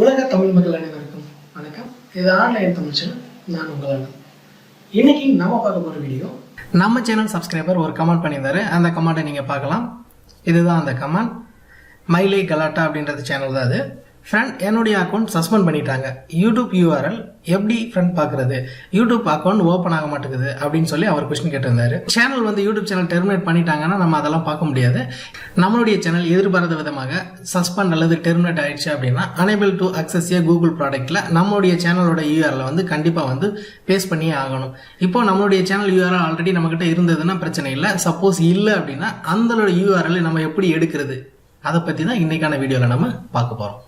உலக தமிழ் மக்கள் அனைவருக்கும் வணக்கம். இது ஆன்லைன் தமிழ் சேனல் நான் உங்கள் அண்ணன். இன்னைக்கு நம்ம பார்க்க போகிற வீடியோ நம்ம சேனல் சப்ஸ்கிரைபர் ஒரு கமெண்ட் பண்ணியிருந்தாரு. அந்த கமெண்ட்டை நீங்கள் பார்க்கலாம். இதுதான் அந்த கமெண்ட். மைலே கலாட்டா அப்படின்றது சேனல் தான் அது. ஃப்ரெண்ட் என்னுடைய அக்கௌண்ட் சஸ்பெண்ட் பண்ணிட்டாங்க. யூடியூப் யூஆர்எல் எப்படி ஃப்ரெண்ட் பார்க்குறது யூடியூப் அக்கௌண்ட் ஓப்பன் ஆக மாட்டேங்குது அப்படின்னு சொல்லி அவர் கொஸ்டின் கேட்டிருந்தாரு. சேனல் வந்து யூடியூப் சேனல் டெர்மினேட் பண்ணிட்டாங்கன்னா நம்ம அதெல்லாம் பார்க்க முடியாது. நம்மளுடைய சேனல் எதிர்பாராத விதமாக சஸ்பெண்ட் அல்லது டெர்மினேட் ஆயிடுச்சு அப்படின்னா unable to access a Google ப்ராடக்ட்டில் நம்மளுடைய சேனலோட யூஆரில் வந்து கண்டிப்பாக வந்து பேஸ் பண்ணியே ஆகணும். இப்போ நம்மளுடைய சேனல் யூஆர்எல் ஆல்ரெடி நம்மக்கிட்ட இருந்ததுன்னா பிரச்சனை இல்லை. சப்போஸ் இல்லை அப்படின்னா அந்த யூஆர்எல் நம்ம எப்படி எடுக்கிறது? அதை பற்றி தான் இன்றைக்கான வீடியோவில் நம்ம பார்க்க போகிறோம்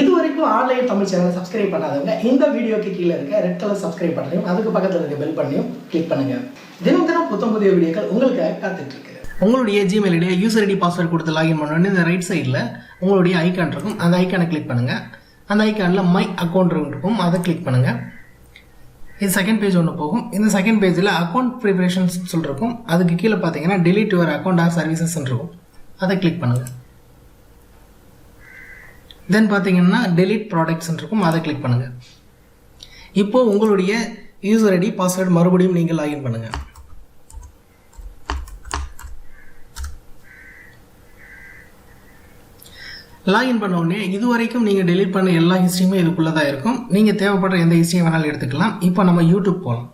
இது வரைக்கும் ஆன்லைன் தமிழ் சேனலை சப்ஸ்கிரைப் பண்ணாதவங்க இந்த வீடியோக்கு கீழே இருக்க ரெட் கலர் சப்ஸ்கிரைப் பண்ணையும் அதுக்கு பக்கத்தில் இருக்க பெல் பண்ணியும் கிளிக் பண்ணுங்க. தினம் தினம் புத்தம் புதிய வீடியோக்கள் உங்களுக்காக காத்துட்டு இருக்கு. உங்களுடைய ஜிமெயில் ஐடியா யூசர் ஐடி பாஸ்வேர்ட் கொடுத்து லாகின் பண்ணோன்னு இந்த ரைட் சைடில் உங்களுடைய ஐக்கான் இருக்கும். அந்த ஐக்கானை கிளிக் பண்ணுங்க. அந்த ஐக்கானில் மை அக்கௌண்ட் இருக்கும். அதை கிளிக் பண்ணுங்க. இது செகண்ட் பேஜ் ஒன்று போகும். இந்த செகண்ட் பேஜில் அக்கௌண்ட் ப்ரிப்ரேஷன்ஸ் சொல்லிருக்கும். அதுக்கு கீழே பார்த்தீங்கன்னா delete your account or services இருக்கும். அதை கிளிக் பண்ணுங்கள் தென் பார்த்தீங்கன்னா டெலிட் ப்ராடக்ட்ஸ் இருக்கும் அதை கிளிக் பண்ணுங்க. இப்போ உங்களுடைய யூசர் ஐடி பாஸ்வேர்டு மறுபடியும் நீங்கள் லாகின் பண்ணுங்க. லாகின் பண்ண உடனே இது வரைக்கும் நீங்கள் டெலிட் பண்ண எல்லா ஹிஸ்ட்ரியுமே இதுக்குள்ளே தான் இருக்கும். நீங்கள் தேவைப்படுற எந்த ஹிஸ்ட்ரியும் வேணாலும் எடுத்துக்கலாம். இப்போ நம்ம யூடியூப் போகலாம்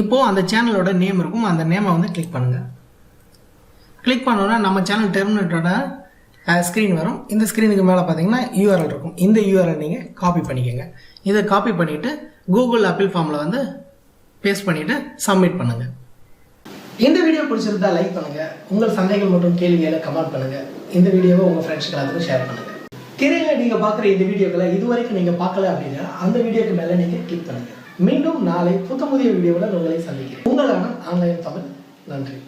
இப்போது அந்த சேனலோட நேம் இருக்கும். அந்த நேமை வந்து கிளிக் பண்ணுங்கள் கிளிக் பண்ணோன்னா நம்ம சேனல் டெர்மினேட்டோட ஸ்க்ரீன் வரும். இந்த ஸ்க்ரீனுக்கு மேலே பார்த்தீங்கன்னா யூஆர்எல் இருக்கும். இந்த யூஆர்எல் நீங்கள் காப்பி பண்ணிக்கோங்க. இதை காப்பி பண்ணிவிட்டு கூகுள் ஆப்பிள் ஃபார்மில் வந்து பேஸ்ட் பண்ணிவிட்டு சப்மிட் பண்ணுங்கள் இந்த வீடியோ பிடிச்சிருந்தா லைக் பண்ணுங்கள் உங்கள் சந்தேகங்கள் மற்றும் கேள்விகளை கமெண்ட் பண்ணுங்கள் இந்த வீடியோவை உங்கள் ஃப்ரெண்ட்ஸ்க்கு எல்லாத்துக்கும் ஷேர் பண்ணுங்கள் திரையில் நீங்கள் பார்க்குற இந்த வீடியோக்களை இது வரைக்கும் நீங்கள் பார்க்கல அப்படின்னா அந்த வீடியோக்கு மேலே நீங்கள் கிளிக் பண்ணுங்கள் மீண்டும் நாளை புத்த புதிய வீடியோவுடன் உங்களை சந்திக்கிறேன். உங்களான ஆன்லைன் தமிழ். நன்றி.